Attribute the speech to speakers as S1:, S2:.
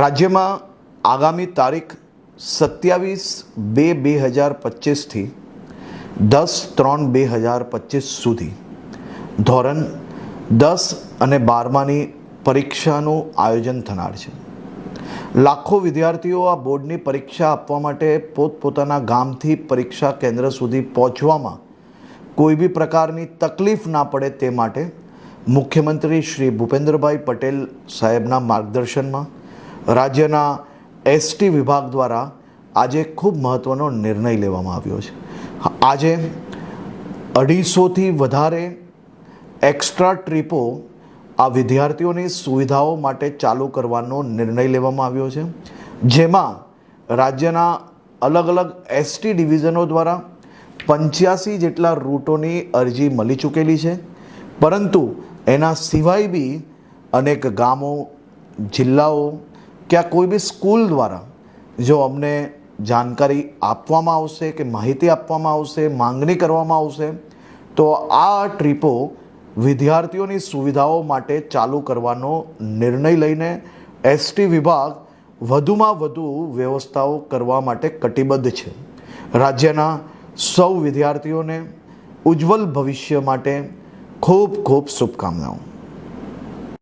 S1: રાજ્યમાં આગામી તારીખ સત્યાવીસ બે બે હજાર પચીસથી દસ ત્રણ બે હજાર પચીસ સુધી. ધોરણ દસ અને બારમાની પરીક્ષાનું આયોજન થનાર છે. લાખો વિદ્યાર્થીઓ આ બોર્ડની પરીક્ષા આપવા માટે પોતપોતાના ગામથી પરીક્ષા કેન્દ્ર સુધી પહોંચવામાં કોઈ બી પ્રકારની તકલીફ ના પડે તે માટે મુખ્યમંત્રી શ્રી ભૂપેન્દ્રભાઈ પટેલ સાહેબના માર્ગદર્શનમાં રાજ્યના એસટી વિભાગ દ્વારા આજે ખૂબ મહત્ત્વનો નિર્ણય લેવામાં આવ્યો છે. આજે અઢીસોથી વધારે એક્સ્ટ્રા ટ્રીપો આ વિદ્યાર્થીઓની સુવિધાઓ માટે ચાલુ કરવાનો નિર્ણય લેવામાં આવ્યો છે. જેમાં રાજ્યના અલગ અલગ એસટી ડિવિઝનો દ્વારા પંચ્યાસી જેટલા રૂટોની અરજી મળી ચૂકેલી છે. પરંતુ એના સિવાય બી અનેક ગામો, જિલ્લાઓ કે આ કોઈ બી સ્કૂલ દ્વારા જો અમને જાણકારી આપવામાં આવશે કે માહિતી આપવામાં આવશે માંગણી કરવામાં આવશે તો આ ટ્રીપો વિદ્યાર્થીઓની સુવિધાઓ માટે ચાલુ કરવાનો નિર્ણય લઈને એસટી વિભાગ વધુમાં વધુ વ્યવસ્થાઓ કરવા માટે કટિબદ્ધ છે રાજ્યના સૌ વિદ્યાર્થીઓને ઉજ્જવલ ભવિષ્ય માટે ખૂબ ખૂબ શુભકામનાઓ